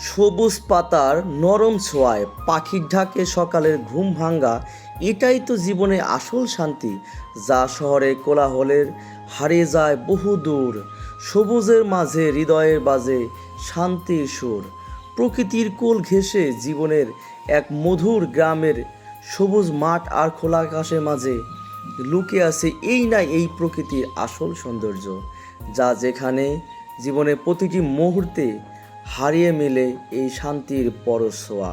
সবুজ পাতার নরম ছোঁয়ায় পাখির ঢাকে সকালের ঘুম ভাঙ্গা, এটাই তো জীবনে আসল শান্তি, যা শহরে কোলাহলের হারিয়ে যায় বহু দূর। সবুজের মাঝে হৃদয়ের বাজে শান্তির সুর। প্রকৃতির কোল ঘেঁষে জীবনের এক মধুর গ্রামের সবুজ মাঠ আর খোলা আকাশের মাঝে লুকিয়ে আছে এই না এই প্রকৃতির আসল সৌন্দর্য, যা যেখানে জীবনের প্রতিটি মুহূর্তে হারিয়ে মেলে এই শান্তির পরশোয়া।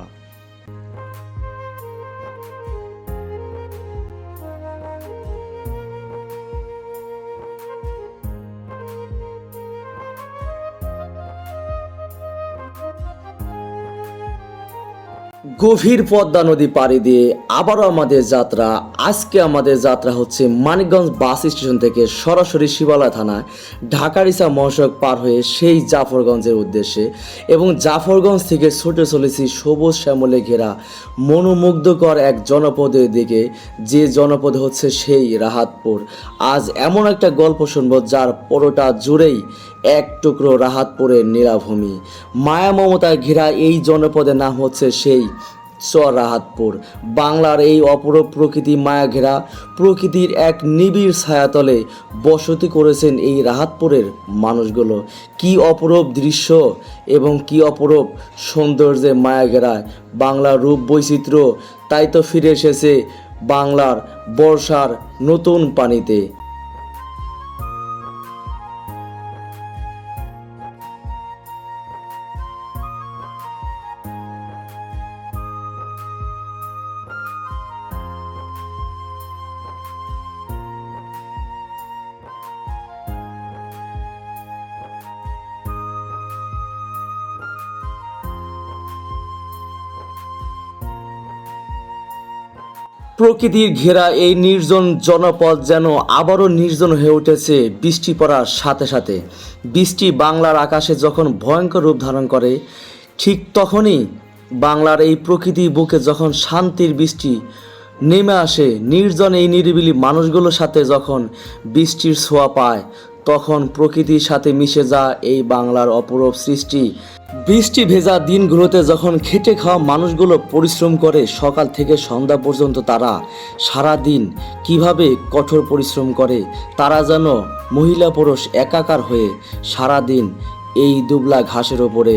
গভীর পদ্মা নদী পাড়ি দিয়ে আবারও আমাদের যাত্রা। আজকে আমাদের যাত্রা হচ্ছে মানিকগঞ্জ বাস স্টেশন থেকে সরাসরি শিবালয় থানায় ঢাকারিসা মহাসড়ক পার হয়ে সেই জাফরগঞ্জের উদ্দেশ্যে এবং জাফরগঞ্জ থেকে ছুটে চলেছি সবুজ শ্যামলে ঘেরা মনোমুগ্ধকর এক জনপদের দিকে। যে জনপদ হচ্ছে সেই রাহাতপুর। আজ এমন একটা গল্প শুনব যার পরোটা জুড়েই এক টুকরো রাহাতপুরের নীলাভূমি। মায়া মমতায় ঘেরা এই জনপদের নাম হচ্ছে সেই চর রাহাতপুর বাংলার এই অপরূপ প্রকৃতি মায়া ঘেরা, প্রকৃতির এক নিবিড় ছায়াতলে বসতি করেছেন এই রাহাতপুরের মানুষগুলো। কি অপরূপ দৃশ্য এবং কি অপরূপ সৌন্দর্যে মায়া ঘেরায় বাংলার রূপ বৈচিত্র্য, তাই তো ফিরে এসেছে বাংলার বর্ষার নতুন পানিতে। প্রকৃতির ঘেরা এই নির্জন জনপদ যেন আবারও নির্জন হয়ে উঠেছে বৃষ্টি পড়ার সাথে সাথে। বৃষ্টি বাংলার আকাশে যখন ভয়ঙ্কর রূপ ধারণ করে, ঠিক তখনই বাংলার এই প্রকৃতি বুকে যখন শান্তির বৃষ্টি নেমে আসে, নির্জন এই নিরিবিলি মানুষগুলোর সাথে যখন বৃষ্টির ছোঁয়া পায় তখন প্রকৃতির সাথে মিশে যা এই বাংলার অপরূপ সৃষ্টি। বৃষ্টি ভেজা দিনগুলোতে যখন খেটে খাওয়া মানুষগুলো পরিশ্রম করে, সকাল থেকে সন্ধ্যা পর্যন্ত তারা সারা দিন কীভাবে কঠোর পরিশ্রম করে, তারা যেন মহিলা পুরুষ একাকার হয়ে সারা দিন এই দুবলা ঘাসের ওপরে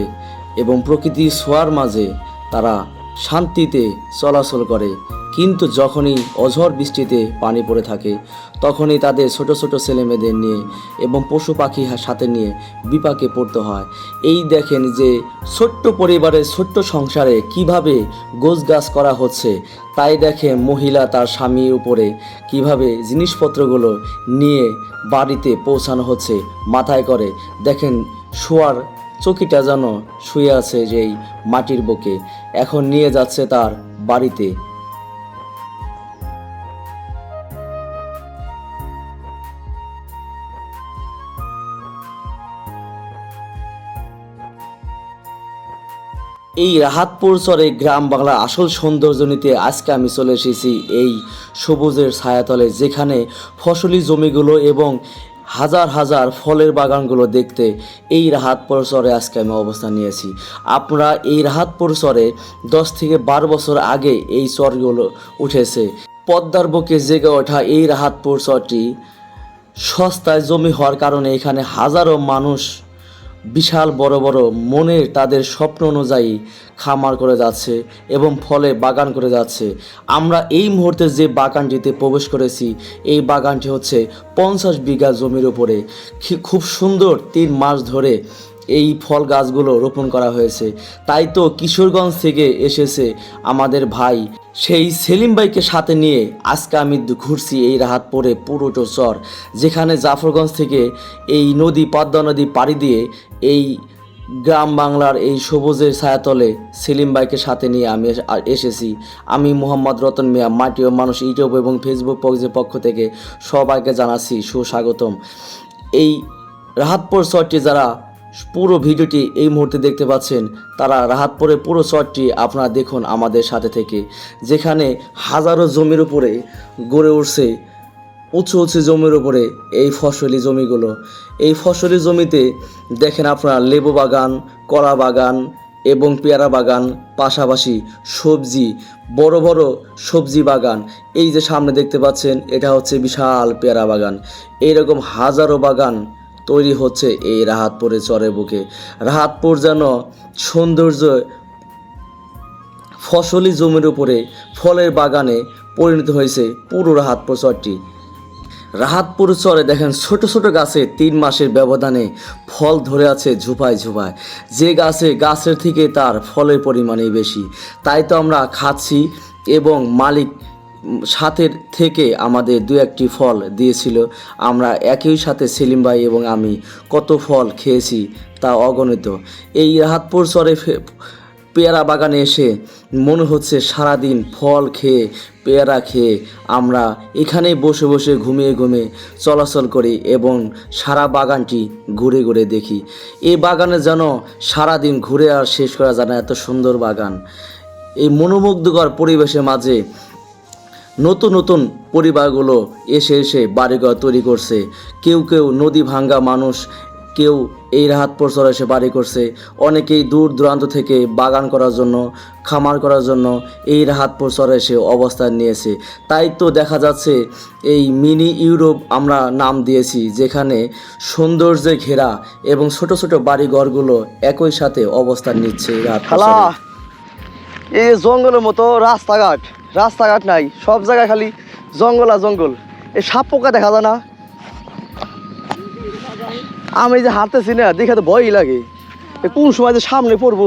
এবং প্রকৃতির ছোঁয়ার মাঝে তারা শান্তিতে চলাচল করে। কিন্তু যখনই অঝর বৃষ্টিতে পানি পড়ে থাকে, তখনই তাদের ছোট ছোট ছেলেমেয়েদের নিয়ে এবং পশু পাখি সাথে নিয়ে বিপাকে পড়তে হয়। এই দেখেন যে ছোট্ট পরিবারের ছোট্ট সংসারে কীভাবে গোছগাছ করা হচ্ছে, তাই দেখে মহিলা তার স্বামীর উপরে কীভাবে জিনিসপত্রগুলো নিয়ে বাড়িতে পৌঁছানো হচ্ছে, মাথায় করে। দেখেন, শোয়ার চকিটা যেন শুয়ে আছে যেই মাটির বুকে। এখন নিয়ে যাচ্ছে তার বাড়িতে। এই রাহাতপুর চরে গ্রাম বাংলার আসল সৌন্দর্য নিতে আজকে আমি চলে এসেছি এই সবুজের ছায়াতলে, যেখানে ফসলি জমিগুলো এবং হাজার হাজার ফলের বাগানগুলো দেখতে এই রাহাত পরিসরে আজকে আমি অবস্থান নিয়েছি। আপনারা এই রাহাত পরিসরে দশ থেকে বারো বছর আগে এই চরগুলো উঠেছে। পদ্মার বুকে জেগে ওঠা এই রাহাতপুর চরটি সস্তায় জমি হওয়ার কারণে এখানে হাজারো মানুষ বিশাল বড় বড় মনের তাদের স্বপ্ন অনুযায়ী খামার করে যাচ্ছে এবং ফলে বাগান করে যাচ্ছে। আমরা এই মুহূর্তে যে বাগানটিতে প্রবেশ করেছি, এই বাগানটি হচ্ছে পঞ্চাশ বিঘা জমির উপরে। খুব সুন্দর তিন মাস ধরে এই ফল গাছগুলো রোপণ করা হয়েছে। তাই তো কিশোরগঞ্জ থেকে এসেছে আমাদের ভাই সেই সেলিম ভাইকে সাথে নিয়ে আজকে আমি ঘুরছি এই রাহাতপুরে পুরোটো চর যেখানে জাফরগঞ্জ থেকে এই নদী, পদ্মা নদী পাড়ি দিয়ে এই গ্রাম বাংলার এই সবুজের ছায়াতলে সেলিম ভাইকে সাথে নিয়ে আমি এসেছি। আমি মোহাম্মদ রতন মিয়া, মাটি ও মানুষ ইউটিউব এবং ফেসবুক পেজের পক্ষ থেকে সবাইকে জানাচ্ছি সুস্বাগতম। এই রাহাতপুর চরটি যারা পুরো ভিডিওটি এই মুহূর্তে দেখতে পাচ্ছেন, তারা রাহাতপুরের পুরো চরটি আপনারা দেখুন আমাদের সাথে থেকে, যেখানে হাজারো জমির উপরে গড়ে উঠছে, উঁচু উঁচু জমির উপরে এই ফসলি জমিগুলো। এই ফসলি জমিতে দেখেন আপনারা লেবু বাগান, কলা বাগান এবং পেয়ারা বাগান, পাশাপাশি সবজি, বড় বড় সবজি বাগান। এই যে সামনে দেখতে পাচ্ছেন, এটা হচ্ছে বিশাল পেয়ারা বাগান। এইরকম হাজারো বাগান তৈরি হচ্ছে এই রাহাতপুরের চরে বুকে। রাহাতপুর যেন সৌন্দর্য ফসলি জমির উপরে ফলের বাগানে পরিণত হয়েছে পুরো রাহাতপুর চরটি। রাহাতপুর চরে দেখেন ছোট ছোট গাছে তিন মাসের ব্যবধানে ফল ধরে আছে ঝুপায় ঝুপায়। যে গাছে গাছের থেকে তার ফলের পরিমাণই বেশি। তাই তো আমরা খাচ্ছি এবং মালিক সাথের থেকে আমাদের দু একটি ফল দিয়েছিল। আমরা একই সাথে সেলিম ভাই এবং আমি কত ফল খেয়েছি তা অগণিত। এই রাহাতপুর চরে পেয়ারা বাগানে এসে মনে হচ্ছে সারাদিন ফল খেয়ে, পেয়ারা খেয়ে আমরা এখানেই বসে বসে ঘুমিয়ে ঘুমিয়ে চলাচল করি এবং সারা বাগানটি ঘুরে ঘুরে দেখি। এই বাগানে যেন সারাদিন ঘুরে আর শেষ করা যায় না, এত সুন্দর বাগান। এই মনোমুগ্ধকর পরিবেশের মাঝে নতুন নতুন পরিবারগুলো এসে এসে বাড়িঘর তৈরি করছে। কেউ কেউ নদী ভাঙ্গা মানুষ, কেউ এই রাহাতপুর চরে এসে বাড়ি করছে। অনেকেই দূর দূরান্ত থেকে বাগান করার জন্য, খামার করার জন্য এই রাহাতপুর চরে এসে অবস্থান নিয়েছে। তাই তো দেখা যাচ্ছে এই মিনি ইউরোপ আমরা নাম দিয়েছি, যেখানে সৌন্দর্যে ঘেরা এবং ছোট ছোট বাড়িঘরগুলো একই সাথে অবস্থান নিচ্ছে এই জঙ্গলের মতো রাস্তাঘাট। রাস্তাঘাট নাই সব জায়গায় খালি জঙ্গল আর জঙ্গল। এই সাপ পোকা দেখা যায় না। আমি যে হাঁটতেছি না দেখে তো ভয়ই লাগে। কোন সময় যে সামনে পড়ব?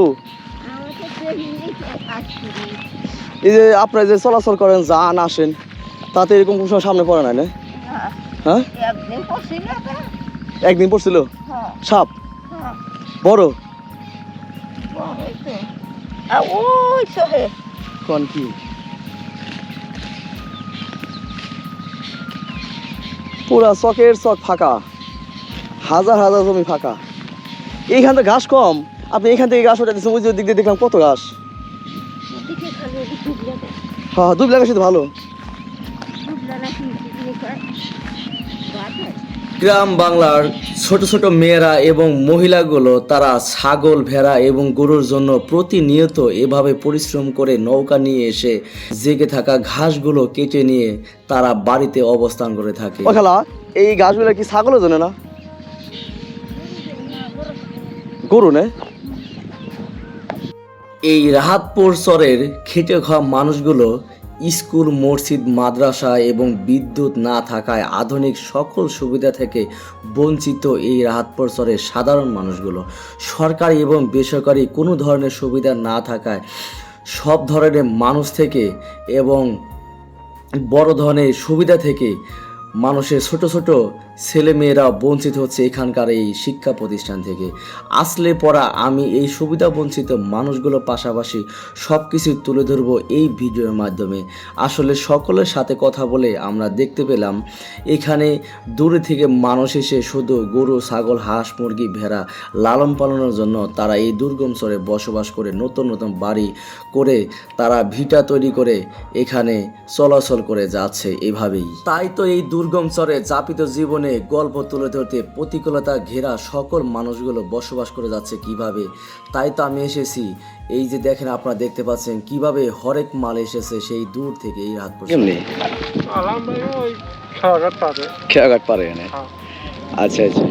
এই যে আপনারা যে চলাচল করেন যান আসেন তাতে এরকম কোন সময় সামনে পড়ে না না? হ্যাঁ? একদিন পড়ছিল? সাপ? বড়? কোন কি? পুরা চকের চক ফাঁকা। হাজার হাজার জমি ফাঁকা। এইখান থেকে ঘাস কম আপনি এখান থেকে ঘাস ওঠাতেছেন ওই দিক দিয়ে দেখলাম কত ঘাস। হ্যাঁ দুবলা তো ভালো। গ্রাম বাংলার ছোট ছোট মেয়েরা এবং মহিলাগুলো তারা ছাগল ভেড়া এবং গরুর জন্য প্রতিনিয়ত এভাবে পরিশ্রম করে নৌকা নিয়ে এসে জেগে থাকা ঘাসগুলো কেটে নিয়ে তারা বাড়িতে অবস্থান করে থাকে। খেলা এই ঘাসগুলো কি ছাগলের জন্য না? গরু নে? এই রাহাতপুর চরের খেটে খাওয়া মানুষগুলো স্কুল, মসজিদ, মাদ্রাসা এবং বিদ্যুৎ না থাকায় আধুনিক সকল সুবিধা থেকে বঞ্চিত এই রাহাতপুর চরের সাধারণ মানুষগুলো। সরকারি এবং বেসরকারি কোনো ধরনের সুবিধা না থাকায় সব ধরনের মানুষ থেকে এবং বড় ধরনের সুবিধা থেকে মানুষের ছোট ছোট ছেলেমেয়েরা বঞ্চিত হচ্ছে এখানকার এই শিক্ষা প্রতিষ্ঠান থেকে। আসলে পড়া, আমি এই সুবিধা বঞ্চিত মানুষগুলোর পাশাপাশি সব কিছু তুলে ধরবো এই ভিডিওর মাধ্যমে। আসলে সকলের সাথে কথা বলে আমরা দেখতে পেলাম, এখানে দূরে থেকে মানুষ এসে শুধু গরু, ছাগল, হাঁস, মুরগি, ভেড়া লালন পালনের জন্য তারা এই দুর্গম চরে বসবাস করে, নতুন নতুন বাড়ি করে তারা ভিটা তৈরি করে এখানে চলাচল করে যাচ্ছে এভাবেই। তাই তো এই দুর্গম চরে যাপিত জীবনে গল্প তুলে ধরতে প্রতিকূলতা ঘেরা সকল মানুষগুলো বসবাস করে যাচ্ছে কীভাবে? তাই তো আমি এসেছি। এই যে দেখেন আপনারা দেখতে পাচ্ছেন কীভাবে হরেক মাল এসেছে সেই দূর থেকে এই রাত পর্যন্ত। খেয়াঘাট পারে। হ্যাঁ। আচ্ছা আচ্ছা।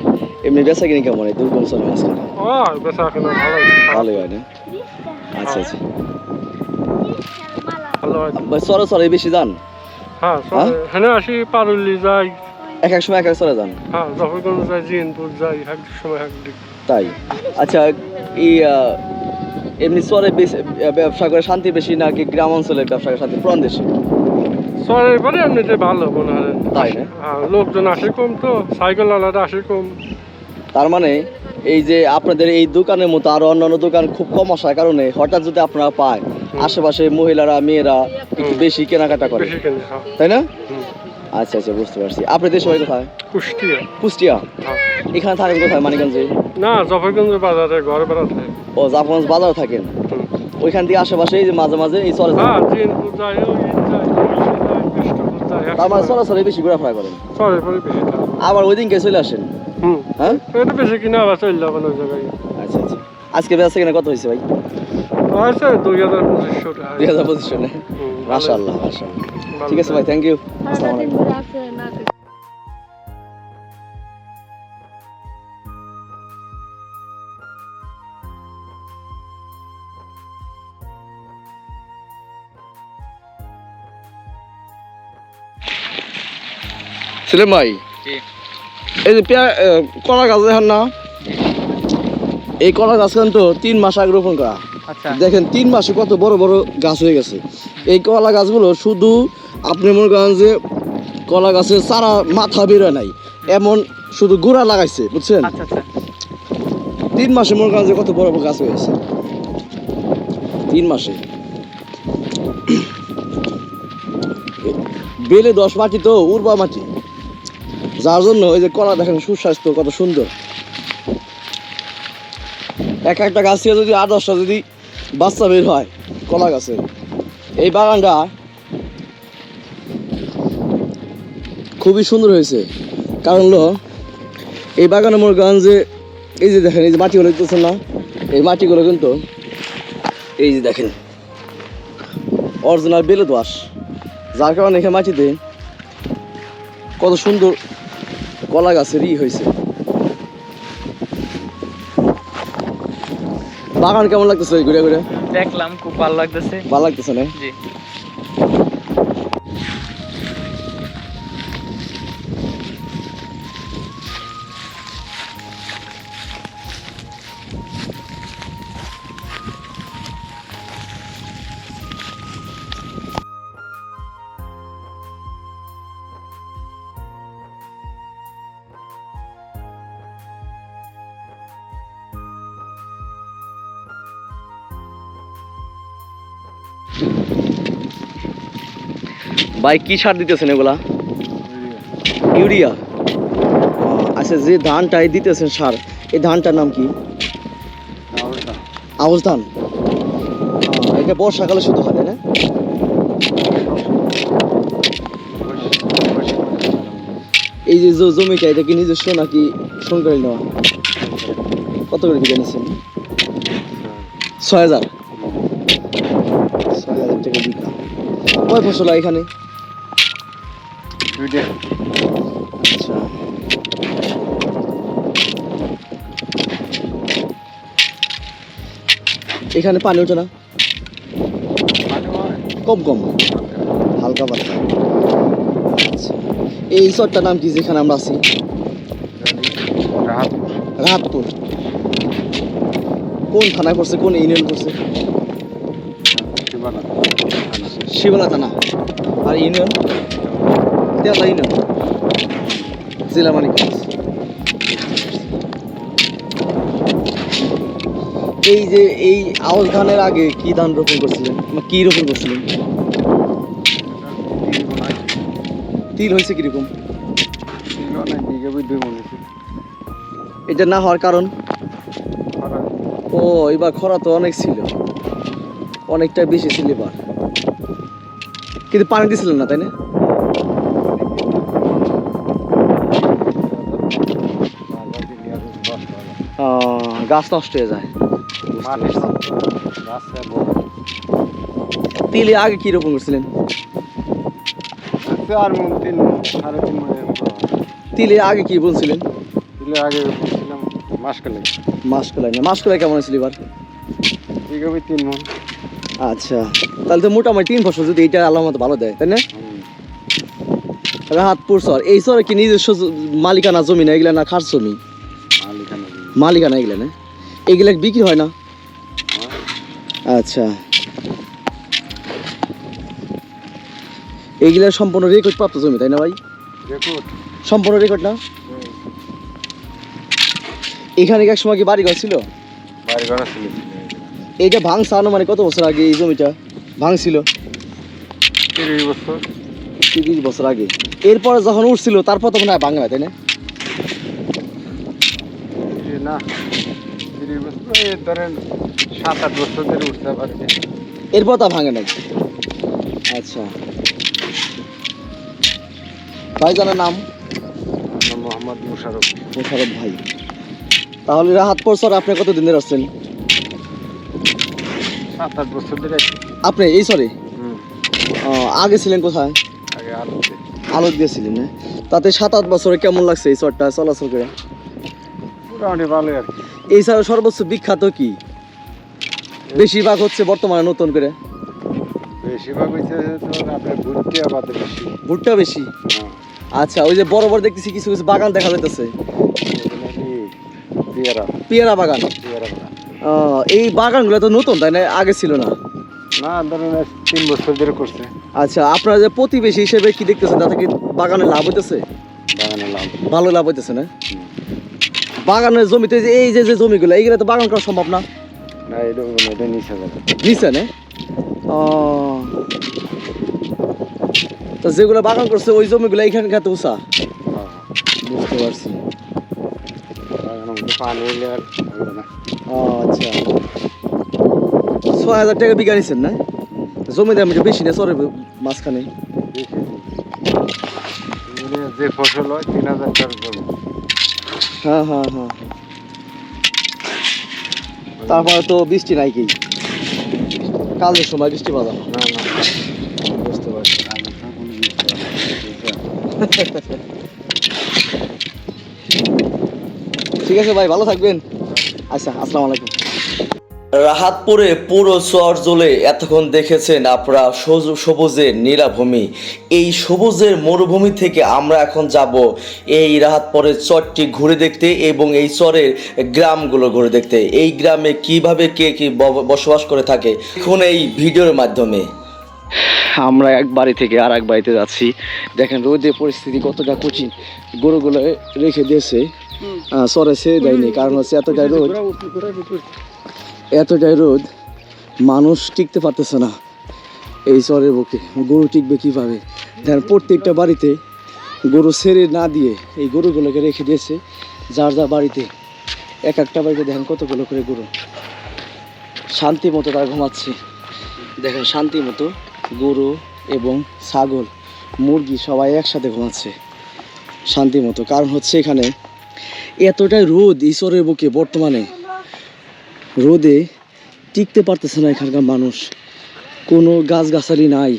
এমনি বেচা কিনি কেমন? এই দুর্গম চলে মাঝখানে ও বেচা কেনা ভালো ভালোই হয় না? আচ্ছা আচ্ছা। বেশি যান। হ্যাঁ হ্যাঁ? আসি পারুলি যাই। এক এক সময় এক এক চরে যান। হ্যাঁ জফরগঞ্জ যাই জিনপুর যাই এক সময় এক দিক। তাই? আচ্ছা এই এমনি বেশি ব্যবসা করে শান্তি বেশি নাকি গ্রাম অঞ্চলে ব্যবসা করে শান্তি? পুরান দেশে? চরের পরে এমনিতে ভালো মনে হয়। তাই না? হ্যাঁ লোকজন আসে কম তো সাইকেল আলাদা আসে কম। তার মানে এই যে আপনাদের এই দোকানের মতো আরও অন্যান্য দোকান খুব কম আসার কারণে হঠাৎ যদি আপনারা পায় আশেপাশে মহিলারা মেয়েরা একটু বেশি কেনাকাটা করে। কেনে হ্যাঁ। তাই না। আচ্ছা আচ্ছা বুঝতে পারছি। আপনাদের সবাই কোথায়? কুষ্টিয়া। কুষ্টিয়া? হ্যাঁ। এখানে থাকেন কোথায় মানিকগঞ্জে? না জফরগঞ্জের বাজারে ঘর বেড়াতে। ও জাফরগঞ্জ বাজারে থাকেন? ওইখান থেকে আশেপাশে এই যে মাঝে মাঝে এই চলে হ্যাঁ যাই এক তার মানে চলাচলে বেশি ঘোরাফেরা করেন? পরে বেশি আবার ওই দিনকে চলে আসেন? হুম। হ্যাঁ? এটা বেশি কিনা আবার চলে যাবেন ওই জায়গায়। আচ্ছা আচ্ছা। আজকে বেচা কিনা কত হয়েছে ভাই? আছে দুই হাজার পঁচিশশো দুই হাজার পঁচিশশো মাশাআল্লাহ মাশাআল্লাহ। ঠিক আছে ভাই থ্যাংক ইউ সারাদিন আছে না সেলিম ভাই এই যে কলা গাছ দেখেন না? এই কলা গাছ কিন্তু তিন মাস আগে রোপণ করা। আচ্ছা। দেখেন তিন মাসে কত বড় বড় গাছ হয়ে গেছে। এই কলা গাছগুলো শুধু আপনি মনে করেন যে কলা গাছের চারা মাথা বেরোয় নাই এমন শুধু গোড়া লাগাইছে বুঝছেন? আচ্ছা আচ্ছা। তিন মাসে মনে করেন যে কত বড় বড় গাছ হয়ে গেছে তিন মাসে। বেলে দশ মাটি তো উর্বা মাটি। যার জন্য ওই যে কলা দেখেন সুস্বাস্থ্য কত সুন্দর। এক একটা গাছ থেকে যদি আট দশটা যদি বাচ্চা বের হয় কলা গাছের এই বাগানটা খুবই সুন্দর হয়েছে। কারণ হলো এই বাগানে মনে করেন যে এই যে দেখেন এই যে মাটিগুলো দেখতেছেন না? এই মাটিগুলো কিন্তু এই যে দেখেন অরিজিনাল বেলে দোয়াশ যার কারণে এখানে মাটিতে কত সুন্দর কলা গাছের ই হয়েছে। বাগান কেমন লাগতেছে ঘুরে ঘুরে? দেখলাম খুব ভালো লাগতেছে। ভালো লাগতেছে না? জি। ভাই, কি সার দিতেছেন এগুলা? ইউরিয়া। আচ্ছা যে ধানটাই দিতেছেন সার, এই ধানটার নাম কি? আউশ ধান। এটা বর্ষাকালে শুধু হয় না? এই যে জমিটা, এটা কি নিজস্ব নাকি সরকারি নেওয়া? কত করে দিকে নিচ্ছেন? ছয় হাজার। ছয় হাজার টাকা বিঘা। কয় ফসল হয় এখানে আচ্ছা। এখানে পানি ওঠে না? কম কম। হালকা পাতলা আচ্ছা। এই চরটার নাম কি যেখানে আমরা আছি? রাহাতপুর। কোন থানায় পড়ছে কোন ইউনিয়ন পড়ছে? শিবলা থানা। আর ইউনিয়ন দেওয়া ইউনিয়ন জেলা মানিকগঞ্জ এই যে এই আউশ ধানের আগে কি ধান রোপণ করছিলেন? কি রোপণ করছিলেন? তিল হয়েছে কীরকম? এটা না হওয়ার কারণ? ও, এবার খরা তো অনেক ছিল। অনেকটা বেশি ছিল এবার। কিন্তু পানি দিছিলেন না, তাই না? গাছ নষ্ট হয়ে যায়। তিলে আগে কি রোপণ করছিলেন? তিলে আগে কি বলছিলেন? আগে বলছিলাম না কেমন হয়েছিল এবার? তিন মন। আচ্ছা তাহলে তো মোটামুটি তিন যদি এইটা আল্লাহ মতো ভালো দেয় তাই না? রাহাতপুর সর। এই সর কি নিজস্ব মালিকানা জমি না এগুলা না খাস জমি? মালিকানা এগুলা না? এগুলা বিক্রি হয় না? আচ্ছা। এগুলা সম্পূর্ণ রেকর্ড প্রাপ্ত জমি তাই না ভাই? সম্পূর্ণ রেকর্ড না? এখানে এক সময় কি বাড়ি ঘর ছিল এইটা ভাঙছে আনুমানিক কত বছর আগে এই জমিটা? ভাঙছিল? তিরিশ বছর। তিরিশ বছর আগে। এরপরে যখন উঠছিল তারপর তখন মনে ভাঙা হয় তাই না? না। তিরিশ বছর এই ধরেন সাত আট বছর ধরে উঠতে পারে এরপর তা ভাঙে নাই? আচ্ছা। ভাইজানের নাম? মোহাম্মদ মুশারফ মোশারফ ভাই। তাহলে রাহাত পরসর আপনি কত দিনের আসছেন? সাত আট বছর ধরে আপনি? এই সরে আগে ছিলেন কোথায়? আগে আলোক দিয়েছিলেন না তাতে সাত আট বছরে কেমন লাগছে এই চরটা? চলাচল করে? মোটামুটি ভালোই আর কি। সর্বোচ্চ বিখ্যাত কি? বেশিরভাগ হচ্ছে বর্তমানে নতুন করে। বেশিরভাগ হয়েছে তো আপনার আবাদ বেশি ভুট্টা বেশি? হ্যাঁ। আচ্ছা ওই যে বড় বড় দেখতেছি কিছু কিছু বাগান দেখা যাইতেছে। পেয়ারা? পেয়ারা বাগান? পেয়ারা বাগান। এই বাগানগুলো তো নতুন তাই না? আগে ছিল না। না ধরেন তিন বছর ধরে করছে। আচ্ছা আপনারা যে প্রতিবেশী হিসেবে কি দেখতেছেন তাতে কি বাগানে লাভ হইতেছে? বাগানে লাভ। ভালো লাভ হইতেছে না? বাগানের জমিতে যে এই যে যে জমিগুলো এইগুলো তো বাগান করা সম্ভব না? নিচে না? ও। তো যেগুলো বাগান করছে ওই জমিগুলো এইখানে খাতে উষা? বুঝতে পারছি ও আচ্ছা। ছয় হাজার টাকা বিঘা নিছেন না? জমি দাম একটু বেশি না সরে মাঝখানে? যে ফসল হয় তিন হাজার টাকা হ্যাঁ হ্যাঁ হ্যাঁ। তারপরে তো বৃষ্টি নাই কি? কালের সময় বৃষ্টি পাওয়া না না। বুঝতে পারছি? ঠিক আছে ভাই, ভালো থাকবেন। আচ্ছা আসসালামু আলাইকুম। রাহাতপুরে পুরো চর জ্বলে এতক্ষণ দেখেছেন আপনারা সজু- সবুজের নীলাভূমি। এই সবুজের মরুভূমি থেকে আমরা এখন যাব এই রাহাতপুরের চরটি ঘুরে দেখতে এবং এই চরের গ্রামগুলো ঘুরে দেখতে। এই গ্রামে কীভাবে কে কি বসবাস করে থাকে এখন এই ভিডিওর মাধ্যমে। আমরা এক বাড়ি থেকে আর এক বাড়িতে যাচ্ছি। দেখেন রোদের পরিস্থিতি কতটা কঠিন। গরুগুলো রেখে দিয়েছে। সরে ছেড়ে দেয়নি। কারণ হচ্ছে এতটাই রোদ। এতটাই রোদ, মানুষ টিকতে পারতেছে না। এই চরের বুকে, গরু টিকবে কীভাবে? দেখেন প্রত্যেকটা বাড়িতে গরু ছেড়ে না দিয়ে এই গরুগুলোকে রেখে দিয়েছে, যার যার বাড়িতে। এক একটা বাড়িতে দেখেন কতগুলো করে গরু। শান্তি মতো তারা ঘুমাচ্ছে। দেখেন শান্তি মতো গরু এবং ছাগল, মুরগি সবাই একসাথে ঘুমাচ্ছে। শান্তি মতো। কারণ হচ্ছে এখানে এতটাই রোদ ঈশ্বরের বুকে বর্তমানে। রোদে টিকতে পারতেছে না এখানকার মানুষ। কোনো গাছগাছালি নাই।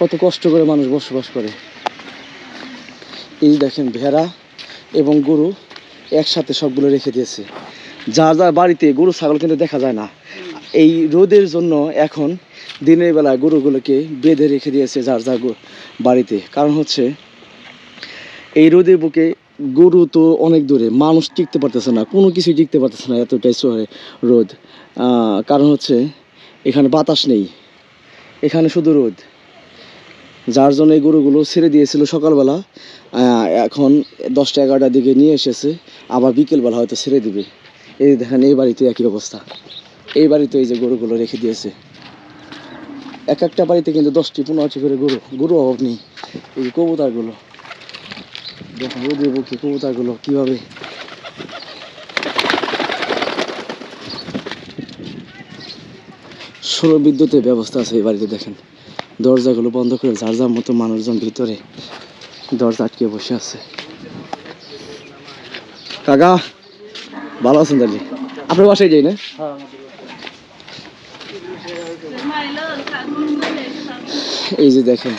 কত কষ্ট করে মানুষ বসবাস করে। এই দেখেন ভেড়া এবং গরু একসাথে সবগুলো রেখে দিয়েছে। যার যার বাড়িতে গরু, ছাগল কিন্তু দেখা যায় না। এই রোদের জন্য এখন দিনের বেলা গরুগুলোকে বেঁধে রেখে দিয়েছে যার যার বাড়িতে। কারণ হচ্ছে এই রোদের বুকে গরু তো অনেক দূরে, মানুষ টিকতে পারতেছে না, কোনো কিছুই টিকতে পারতেছে না এতটাই শহরে রোদ। কারণ হচ্ছে এখানে বাতাস নেই, এখানে শুধু রোদ। যার জন্য এই গরুগুলো ছেড়ে দিয়েছিল সকালবেলা এখন দশটা এগারোটার দিকে নিয়ে এসেছে, আবার বিকেলবেলা হয়তো ছেড়ে দিবে। এই দেখেন, এই বাড়িতে একই অবস্থা। এই বাড়িতে এই যে গরুগুলো রেখে দিয়েছে। এক একটা বাড়িতে কিন্তু দশটি, পনেরোটি করে গরু গরু অভাব নেই। এই কবুতরগুলো। দেখুন রোদের বুকে কবুতরগুলো, কীভাবে? সৌর বিদ্যুতের ব্যবস্থা আছে এই বাড়িতে, দেখেন। দরজাগুলো বন্ধ করে যার যার মতো মানুষজন ভিতরে দরজা আটকে বসে আছে। কাকা, ভালো আছেন তাহলে? আপনার বাসায় যাই না? এই যে দেখেন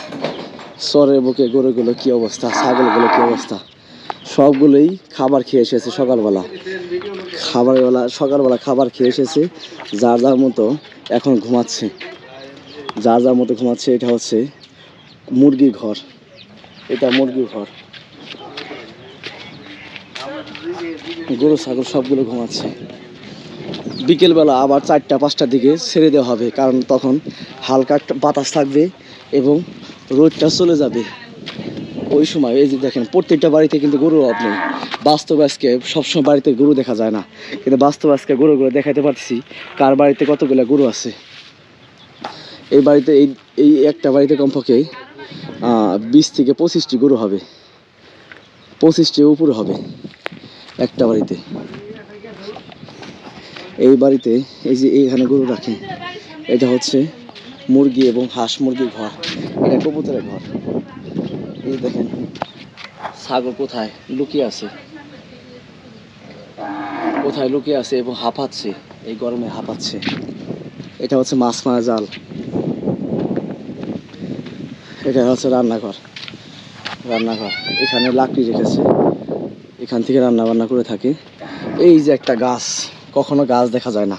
সরের বুকে গরুগুলো কি অবস্থা, ছাগলগুলো কি অবস্থা? সবগুলোই খাবার খেয়ে এসেছে সকালবেলা। খাবারবেলা সকালবেলা খাবার খেয়ে এসেছে, যার যার মতো এখন ঘুমাচ্ছে। যার যার মতো ঘুমাচ্ছে, এটা হচ্ছে মুরগির ঘর। এটা মুরগি ঘর। গরু, ছাগল সবগুলো ঘুমাচ্ছে। বিকেলবেলা আবার চারটা, পাঁচটার দিকে ছেড়ে দেওয়া হবে, কারণ তখন হালকা বাতাস থাকবে এবং রোদটা চলে যাবে। ওই সময়, এই যে দেখেন, প্রত্যেকটা বাড়িতে কিন্তু গরু অভাব নেই। বাস্তব আজকে সবসময় বাড়িতে গরু দেখা যায় না। কিন্তু বাস্তব আজকে গরুগুলো দেখাতে পারছি কার বাড়িতে কতগুলো গরু আছে। এই বাড়িতে, এই এই একটা বাড়িতে কমপক্ষে বিশ থেকে পঁচিশটি গরু হবে। পঁচিশটি উপরে হবে একটা বাড়িতে। এই বাড়িতে, এই যে এইখানে গরু রাখে এটা হচ্ছে মুরগি এবং হাঁস মুরগির ঘর। এটা কবুতরের ঘর। এই দেখেন, ছাগল কোথায়? লুকিয়ে আছে। কোথায় লুকিয়ে আছে এবং হাঁপাচ্ছে। এই গরমে হাঁপাচ্ছে। এটা হচ্ছে মাছ মারা জাল। এটা হচ্ছে রান্নাঘর। রান্নাঘর। এখানে লাকড়ি রেখেছে। এখান থেকে রান্না বান্না করে থাকে। এই যে একটা গাছ, কখনো গাছ দেখা যায় না।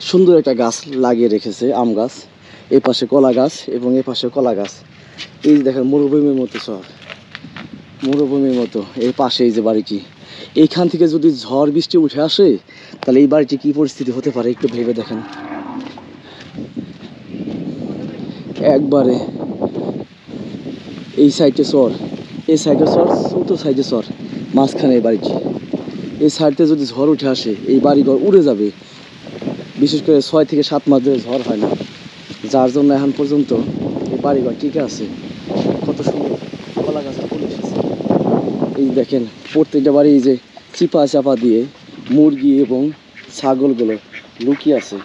সুন্দর একটা গাছ লাগিয়ে রেখেছে, আম গাছ। এই পাশে কলা গাছ এবং এই পাশে কলা গাছ। এই যে দেখেন, মরুভূমির মতো সব মরুভূমির মতো, এই পাশে এই যে বাড়িটি। এইখান থেকে যদি ঝড় বৃষ্টি উঠে আসে, তাহলে এই বাড়িটি কি পরিস্থিতি হতে পারে একটু ভেবে দেখেন। একবারে এই সাইডে চর এই সাইডে চর চৌথ সাইডে চর মাঝখানে এই বাড়িটি। এই সাইডে যদি ঝড় উঠে আসে, এই বাড়িঘর উড়ে যাবে। বিশেষ করে ছয় থেকে সাত মাস ধরে ঝড় হয় না। যার জন্য এখন পর্যন্ত এই বাড়িঘর টিকে আছে? কত সুন্দর কলা গাছের ফুল এসেছে। এই দেখেন, প্রত্যেকটা বাড়ি যে চিপা চাপা দিয়ে মুরগি এবং ছাগলগুলো লুকিয়ে আছে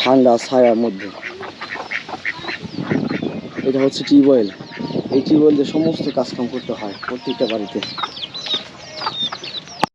ঠান্ডা ছায়ার মধ্যে। এটা হচ্ছে টিউবওয়েল। এই টিউবওয়েল দিয়ে সমস্ত কাজকাম করতে হয় প্রত্যেকটা বাড়িতে।